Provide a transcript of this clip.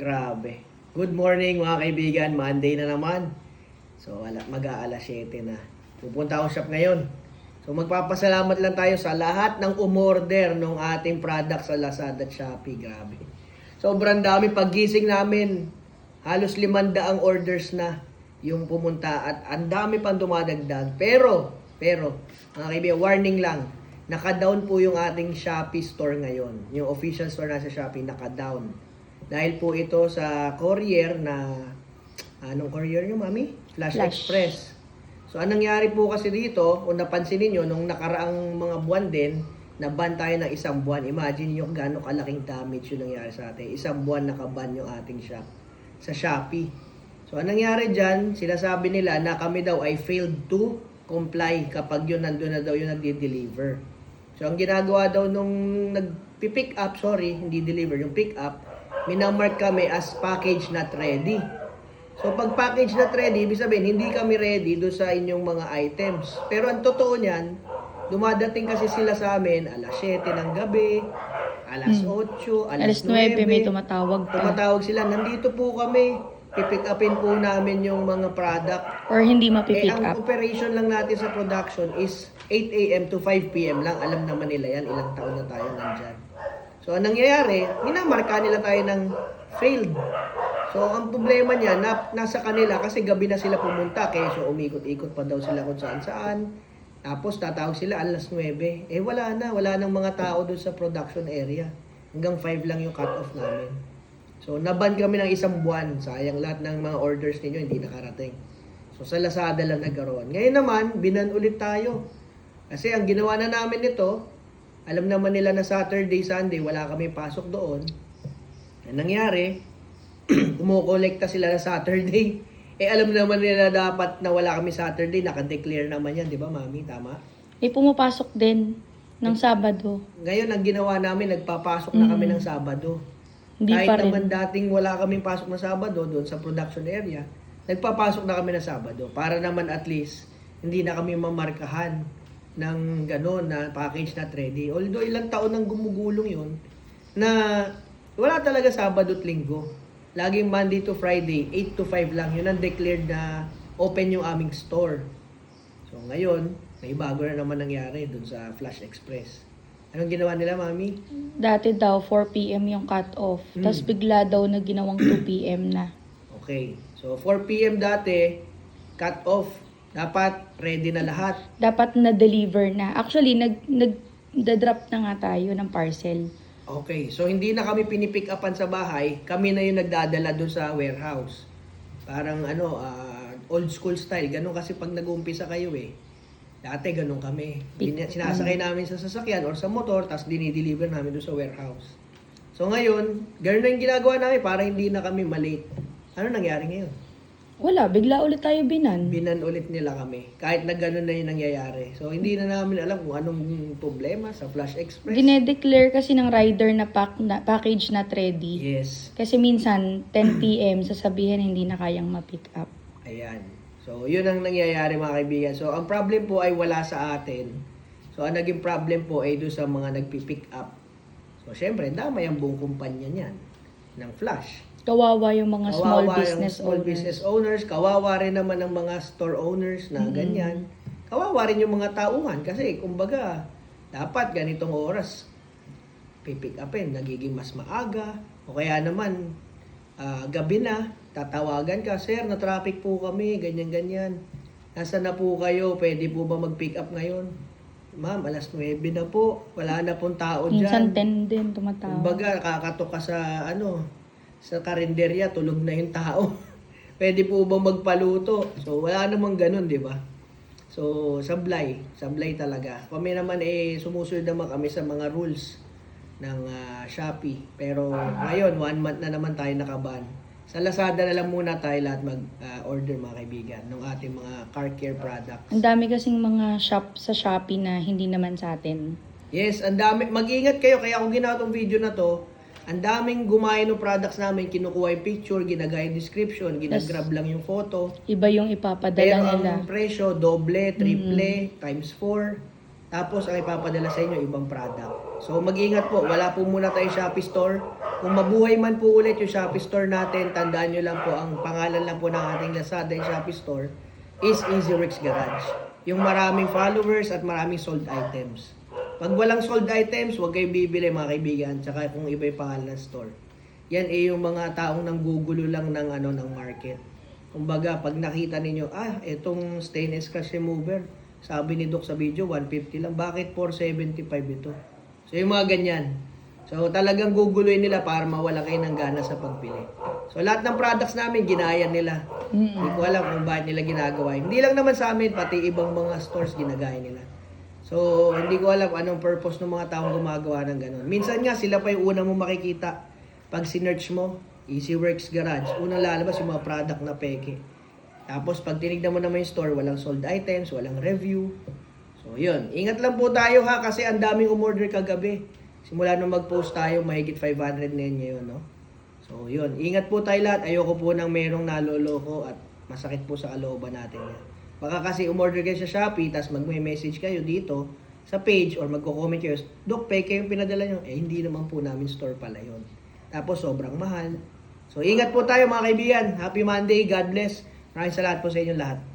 Grabe. Good morning mga kaibigan. Monday na naman. So ala, mag-aalas 7 na. Pupunta ako shop ngayon. So magpapasalamat lang tayo sa lahat ng umorder ng ating product sa Lazada at Shopee. Grabe. Sobrang dami paggising namin. Halos limandaang orders na yung pumunta at ang dami pang dumadagdag. Pero, pero, mga kaibigan, warning lang. Naka-down po yung ating Shopee store ngayon. Yung official store na sa Shopee, naka-down. Dahil po ito sa courier na, anong courier nyo, mami? Flash, Flash. Express. So, anong nangyari po kasi dito, kung napansin niyo nung nakaraang mga buwan din, na-ban tayo ng isang buwan. Imagine yung gaano kalaking damage yung nangyari sa atin. Isang buwan nakaban yung ating shop sa Shopee. So, anong nangyari dyan, sinasabi nila na kami daw ay failed to comply kapag yun nandun na daw yung nagdi-deliver. So, ang ginagawa daw nung nag-pick up, sorry, hindi deliver, yung pick up, minamark kami as package not ready. So, pag package not ready, ibig sabihin, hindi kami ready do sa inyong mga items. Pero ang totoo niyan, dumadating kasi sila sa amin alas 7 ng gabi, alas 8, alas, Alas 9 may tumatawag pa. Tumatawag sila, nandito po kami. Pipick upin po namin yung mga product. Or hindi Eh, mapipick ang up. operation lang natin sa production is 8 a.m. to 5 p.m. lang. Alam naman nila yan. Ilang taon na tayo nandyan. So, ang nangyayari, minamarka nila tayo ng failed. So, ang problema niya, na, nasa kanila kasi gabi na sila pumunta. Kaya so, umikot-ikot pa daw sila kung saan-saan. Tapos, tatawag sila alas 9. Eh, wala na. Wala nang mga tao doon sa production area. Hanggang 5 lang yung cut-off namin. So, naban kami ng isang buwan. Sayang lahat ng mga orders ninyo hindi nakarating. So, sa Lazada lang nagkaroon. Ngayon naman, binan ulit tayo. Kasi ang ginawa na namin nito, alam naman nila na Saturday, Sunday, wala kami pasok doon. Ang nangyari, kumukolekta sila na Saturday. Eh, alam naman nila dapat na wala kami Saturday, nakadeclare naman yan, di ba, mami? Tama? May pumapasok din ng Sabado. Ngayon, ang ginawa namin, nagpapasok na kami ng Sabado. Hindi Kahit pa rin. naman dating wala kaming pasok na Sabado doon sa production area, nagpapasok na kami na Sabado para naman at least hindi na kami mamarkahan ng gano'n na package na ready. Although ilang taon nang gumugulong yun na wala talaga Sabado at Linggo. Laging Monday to Friday, 8 to 5 lang. Yun ang declared na open yung aming store. So ngayon, may bago na naman nangyari doon sa Flash Express. Anong ginawa nila, Mami? Dati daw 4pm yung cut-off. Hmm. Tapos bigla daw na ginawang 2pm na. Okay. So, 4 p.m. dati, cut off. Dapat ready na lahat. Dapat na-deliver na. Actually, nag, nag, drop na nga tayo ng parcel. Okay. So, hindi na kami pinipick upan sa bahay. Kami na yung nagdadala doon sa warehouse. Parang ano, ah, old school style. Ganun kasi pag nag-uumpisa kayo eh. Dati ganun kami. Sinasakay namin sa sasakyan or sa motor, tapos dinideliver namin doon sa warehouse. So ngayon, ganun na yung ginagawa namin para hindi na kami malate. Ano nangyari ngayon? Wala, bigla ulit tayo binan. binan ulit nila kami. Kahit na gano'n na yung nangyayari. So, hindi na namin alam kung anong problema sa Flash Express. Dinedeclare kasi ng rider na, pack na package not ready. yes. Kasi minsan, 10pm, sasabihin hindi na kayang ma-pick up. Ayan. So, yun ang nangyayari mga kaibigan. So, ang problem po ay wala sa atin. So, ang naging problem po ay doon sa mga nagpipick up. So, syempre, damay ang buong kumpanya niyan ng Flash. Kawawa yung mga small Kawawa business yung small owners. business owners, kawawa rin naman ang mga store owners na ganyan. Kawawa rin yung mga tauhan kasi kumbaga dapat ganitong oras pipick upin, nagiging mas maaga o kaya naman ah, gabi na, tatawagan ka, sir, na traffic po kami, ganyan-ganyan. Nasaan na po kayo? Pwede po ba mag-pick up ngayon? Ma'am, alas 9 na po. Wala na pong tao dyan. Minsan 10 din tumatawag. Kumbaga, kakatok ka sa ano, sa karinderya, tulog na yung tao. Pwede po ba magpaluto? So, wala namang ganun, di ba? So, sablay. Sablay talaga. Kami naman eh, sumusunod naman kami sa mga rules ng ah, Shopee. Pero ngayon, one month na naman tayo nakaban. Sa Lazada na lang muna tayo lahat mag-order mga kaibigan ng ating mga car care products. Ang dami kasing mga shop sa Shopee na hindi naman sa atin. Yes, ang dami. Mag-ingat kayo. Kaya kung ginawa tong video na to, ang daming gumaya ng products namin, kinukuha yung picture, ginagaya yung description, ginagrab lang yung photo. Iba yung ipapadala Pero nila. ang presyo, doble, triple, times 4. Tapos ang ipapadala sa inyo, ibang product. So mag-ingat po, wala po muna tayo Shopee store. Kung mabuhay man po ulit yung Shopee Store natin, tandaan nyo lang po, ang pangalan lang po ng ating Lazada and Shopee Store is EasyWorks Garage. Yung maraming followers at maraming sold items. Pag walang sold items, huwag kayong bibili mga kaibigan, tsaka kung iba yung pangalan ng store. Yan eh yung mga taong nanggugulo lang ng ano ng market. Kumbaga, pag nakita ninyo, ah, itong stainless glass remover, sabi ni Doc sa video, 150 lang. Bakit 475 ito? So, yung mga ganyan. So, talagang guguluhin nila para mawala kayo ng gana sa pagpili. So, lahat ng products namin, ginaya nila. Hindi ko alam kung bakit nila ginagawa. Hindi lang naman sa amin, pati ibang mga stores ginagaya nila. So, hindi ko alam anong purpose ng mga taong gumagawa ng ganun. Minsan nga, sila pa yung una mo makikita. Pag sinerch mo, EasyWorks Garage, unang lalabas yung mga product na peke. Tapos, pag tinignan mo naman yung store, walang sold items, walang review. So, yun. Ingat lang po tayo ha, kasi ang daming umorder kagabi. Simula nung mag-post tayo, mahigit 500 na yun ngayon, no? So, yun. Ingat po tayo lahat. Ayoko po nang merong naloloko at masakit po sa kalooban natin yan. Baka kasi umorder kayo sa Shopee, tapos magme-message kayo dito sa page or magko-comment kayo, Dok, peke yung pinadala nyo. Eh, hindi naman po namin store pala yun. Tapos, sobrang mahal. So, ingat po tayo mga kaibigan. Happy Monday. God bless. Maraming salamat po sa inyo lahat.